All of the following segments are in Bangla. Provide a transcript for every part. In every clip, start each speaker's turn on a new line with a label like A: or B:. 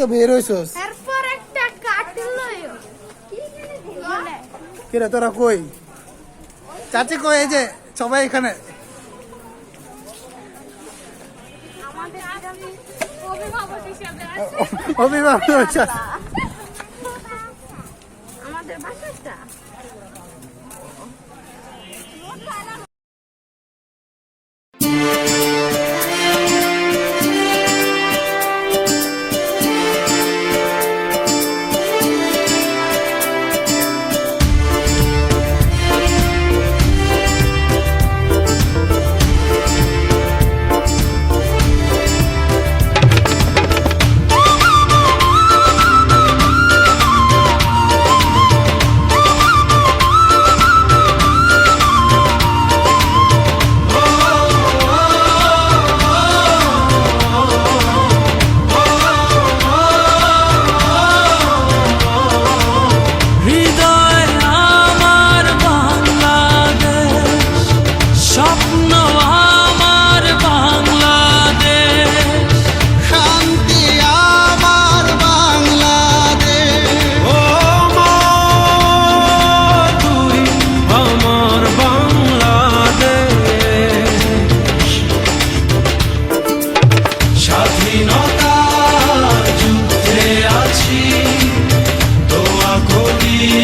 A: তো বের হইছস।
B: এরপর একটা কাটল
A: কি রে তোরা কই? চাচি কই এই যে সবাই এখানে?
B: অভিভাবক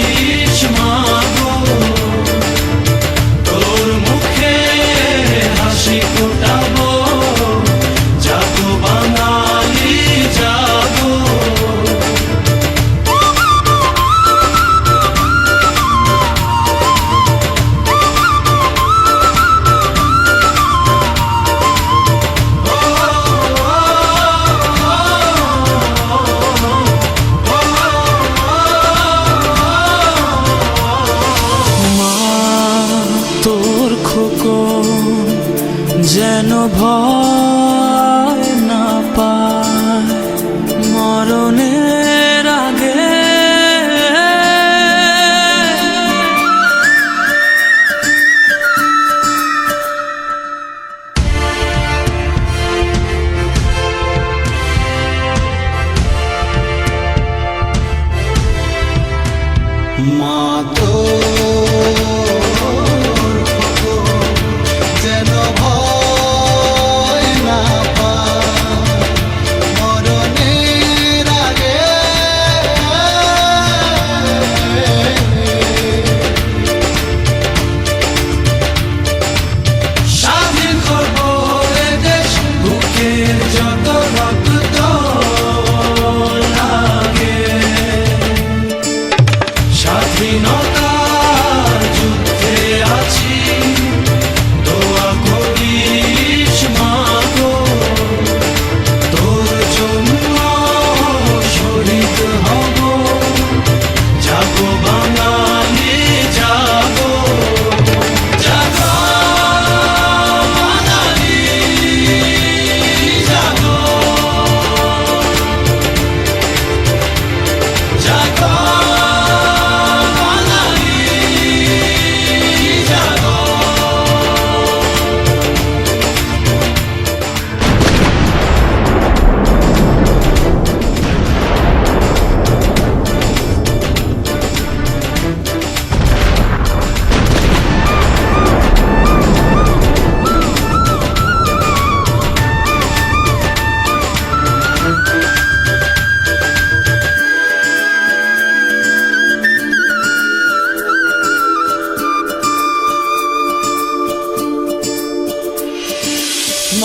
A: see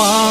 B: மா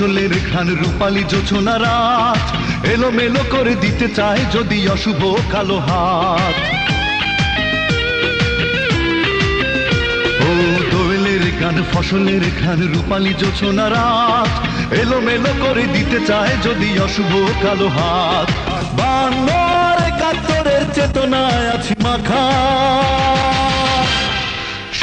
C: ফসলের ঘ্রাণ রূপালী জোছনা রাত। এলোমেলো করে দিতে চায় যদি অশুভ কালো হাত। ও ফসলের ঘ্রাণ রূপালী জোছনা রাত। এলোমেলো করে দিতে চায় যদি অশুভ কালো হাত। বাংলার একাত্তরের চেতনায় আছি মাখা।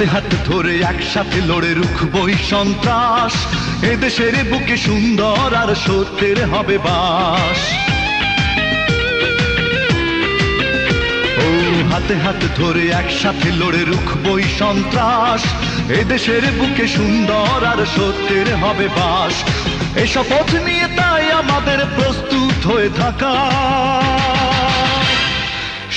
C: হাতে হাতে ধরে একসাথে লড়ে রুখবই সন্ত্রাস। এদেশের বুকে সুন্দর আর সত্যের হবে বাস। হাতে হাতে ধরে একসাথে লড়ে রুখবই সন্ত্রাস। এদেশের বুকে সুন্দর আর সত্যের হবে বাস। এ শপথ নিয়ে তাই আমাদের প্রস্তুত হয়ে থাকা।